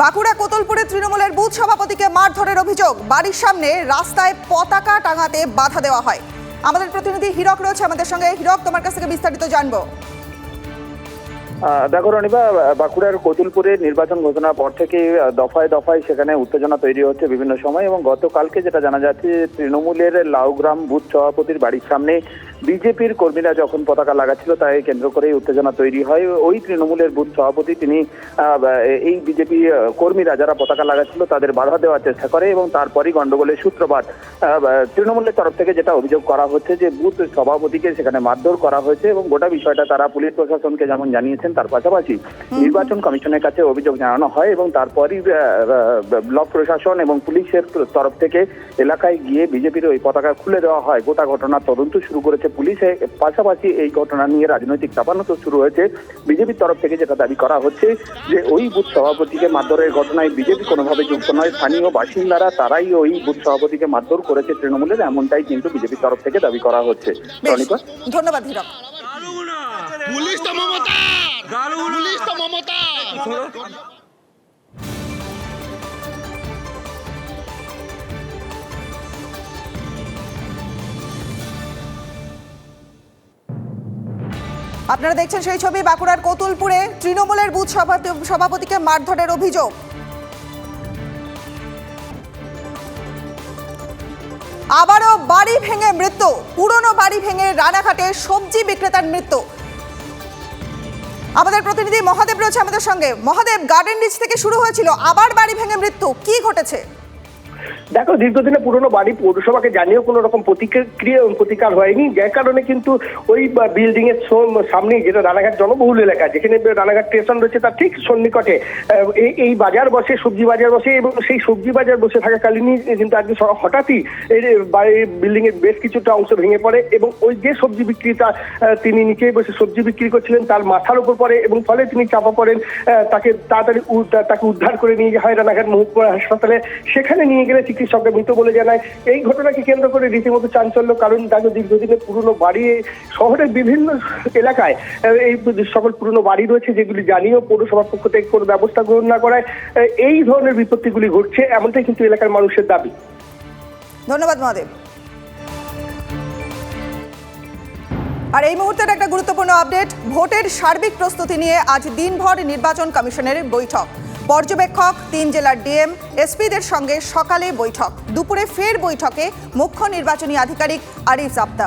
বাঁকুড়া কোতলপুরে তৃণমূলের বুথ সভাপতিকে মারধরের অভিযোগ। বাড়ির সামনে রাস্তায় পতাকা টাঙাতে বাধা দেওয়া হয়। আমাদের প্রতিনিধি হিরক রয়েছে আমাদের সঙ্গে। হীরক, তোমার কাছ থেকে বিস্তারিত জানব। দেখো রনিবা, বাঁকুড়ার কতুলপুরে নির্বাচন ঘোষণার পর থেকে দফায় দফায় সেখানে উত্তেজনা তৈরি হচ্ছে বিভিন্ন সময় এবং গতকালকে যেটা জানা যাচ্ছে, তৃণমূলের লাউগ্রাম বুথ সভাপতির বাড়ির সামনে বিজেপির কর্মীরা যখন পতাকা লাগাচ্ছিল তাই কেন্দ্র করে উত্তেজনা তৈরি হয়। ওই তৃণমূলের বুথ সভাপতি তিনি এই বিজেপি কর্মীরা যারা পতাকা লাগাচ্ছিল তাদের বাধা দেওয়ার চেষ্টা করে এবং তারপরই গন্ডগোলের সূত্রপাত। তৃণমূলের তরফ থেকে যেটা অভিযোগ করা হচ্ছে যে বুথ সভাপতিকে সেখানে মারধর করা হয়েছে এবং গোটা বিষয়টা তারা পুলিশ প্রশাসনকে যেমন জানিয়েছেন তার পাশাপাশি নির্বাচন কমিশনের কাছে অভিযোগ জানানো হয় এবং তারপরই ব্লক প্রশাসন এবং পুলিশের তরফ থেকে এলাকায় গিয়ে বিজেপির ওই পতাকা খুলে দেওয়া হয়। গোটা ঘটনার তদন্ত শুরু করেছে পুলিশে পাশাপাশি এই ঘটনা নিয়ে রাজনৈতিক চাপানো তো শুরু হয়েছে। বিজেপির তরফ থেকে যেটা দাবি করা হচ্ছে যে ওই বুথ সভাপতিকে মারধরের ঘটনায় বিজেপি কোনোভাবে যুক্ত নয়। স্থানীয় বাসিন্দারা তারাই ওই বুথ সভাপতিকে মারধর করেছে তৃণমূলের এমনটাই কিন্তু বিজেপির তরফ থেকে দাবি করা হচ্ছে। ধন্যবাদ হীরক। পুলিশ তো মমতা পুলিশ তো মমতা আপনারা দেখছেন সেই ছবি বাঁকুড়ার কোতুলপুরে। তৃণমূলের বুথ সভাপতি- সভাপতিকে মারধরের অভিযোগ। আবারও বাড়ি ভেঙে মৃত্যু। পুরনো বাড়ি ভেঙে রানাঘাটে সবজি বিক্রেতার মৃত্যু। আমাদের প্রতিনিধি মহাদেব রয়েছে আমাদের সঙ্গে। মহাদেব গার্ডেন রিচ থেকে শুরু হয়েছিল, আবার বাড়ি ভেঙে মৃত্যু। কি ঘটেছে? দেখো দীর্ঘদিনে পুরনো বাড়ি পৌরসভাকে জানিয়েও কোনো রকম প্রতিক্রিয়া প্রতিকার হয়নি। যার কারণে কিন্তু ওই বিল্ডিং এর সম- সামনেই যেটা রানাঘাট জনবহুল এলাকা, যেখানে রানাঘাট স্টেশন রয়েছে তার ঠিক সন্নিকটে এই বাজার বসে, সবজি বাজার বসে এবং সেই সবজি বাজার বসে থাকাকালীনই কিন্তু আজকে হঠাৎই বিল্ডিং এর বেশ কিছুটা অংশ ভেঙে পড়ে এবং ওই যে সবজি বিক্রেতা তিনি নিচেই বসে সবজি বিক্রি করছিলেন, তার মাথার উপর পড়ে এবং ফলে তিনি চাপা পড়েন তাকে তাড়াতাড়ি তাকে উদ্ধার করে নিয়ে যাওয়া হয় রানাঘাট মহকুমা হাসপাতালে। সেখানে নিয়ে গেলে চিকিৎসকরা মৃত বলে জানায়। এই ঘটনাকে কেন্দ্র করে রীতিমতো চাঞ্চল্য, কারণ তাকে দীর্ঘদিনের পুরনো বাড়ি শহরের বিভিন্ন এলাকায় এই সকল পুরনো বাড়ি রয়েছে যেগুলি জানিয়েও পৌরসভার পক্ষ থেকে কোনো ব্যবস্থা গ্রহণ না করায় এই ধরনের বিপত্তিগুলি ঘটছে, এমনটাই কিন্তু এলাকার মানুষের দাবি। ধন্যবাদ মহাদেব। আর এই মুহূর্তের একটা গুরুত্বপূর্ণ আপডেট ভোটের সার্বিক প্রস্তুতি নিয়ে আজ দিনভর নির্বাচন কমিশনের বৈঠক। পর্যবেক্ষক, তিন জেলার ডিএম, এসপিদের সঙ্গে সকালে বৈঠক। দুপুরে ফের বৈঠকে মুখ্য নির্বাচনী আধিকারিক আরিফ জাপ্তা